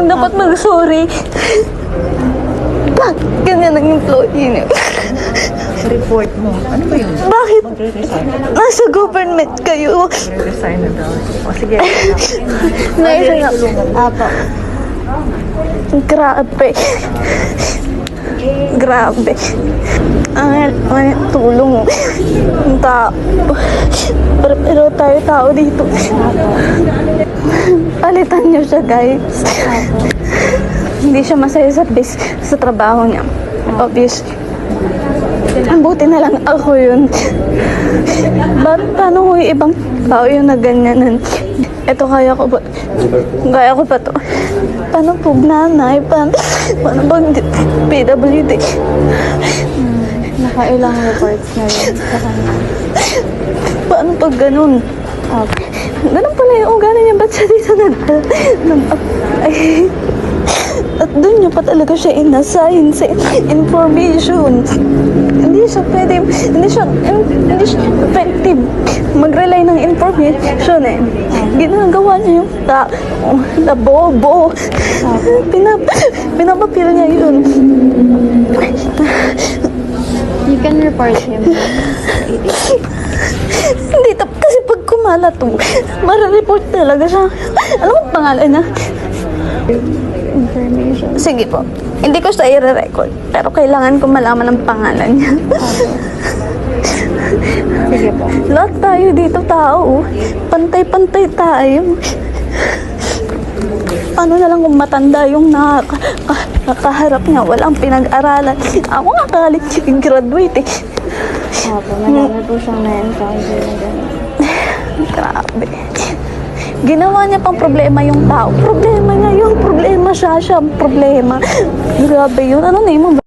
ang dapat mag-sorry. Bakit ganyan ang employee niyo? Report mo. Ano ba yun? Bakit Magre-resign na daw. nasa government kayo? Magre-resign na daw. O sige. Naisin Apo. Grabe. Grabe. Ang ang tulong. Ang tao. Pero, pero tayo tao dito. Palitan niyo siya, guys. Hindi siya masaya sa bis sa trabaho niya. Obviously. Ang buti na lang ako yun. Ba't paano ko yung ibang tao yung naganyanan? Ito kaya ko ba? Kaya ko pa to. Paano po nanay? Paano, paano bang PWD? Nakailang reports na yun. Paano pag ganun? Opo. Ganun pala yung ugali niya. Ba't siya dito nag... nag ay, at doon niya pa talaga siya inassign sa information. Hindi siya pwede, hindi siya, hindi siya effective mag-rely ng information eh. Ginagawa niya yung tao na bobo. Pinap, pinapapil niya yun. You can report him. Kumalat to, marareport talaga siya. Alam mo ang pangalan niya? Information. Sige po. Hindi ko siya i-record. Pero kailangan ko malaman ang pangalan niya. Sige po. Lahat tayo dito tao. Pantay-pantay tayo. Paano na lang kung matanda yung nakaka, ka- nakaharap niya, walang pinag-aralan. Ako nga college graduate eh. Opo, madami po siyang na-encounter na gano'n. Grabe. Ginawa niya pang problema yung tao. Problema niya yung problema siya, siya problema. Grabe yun. Ano name mo?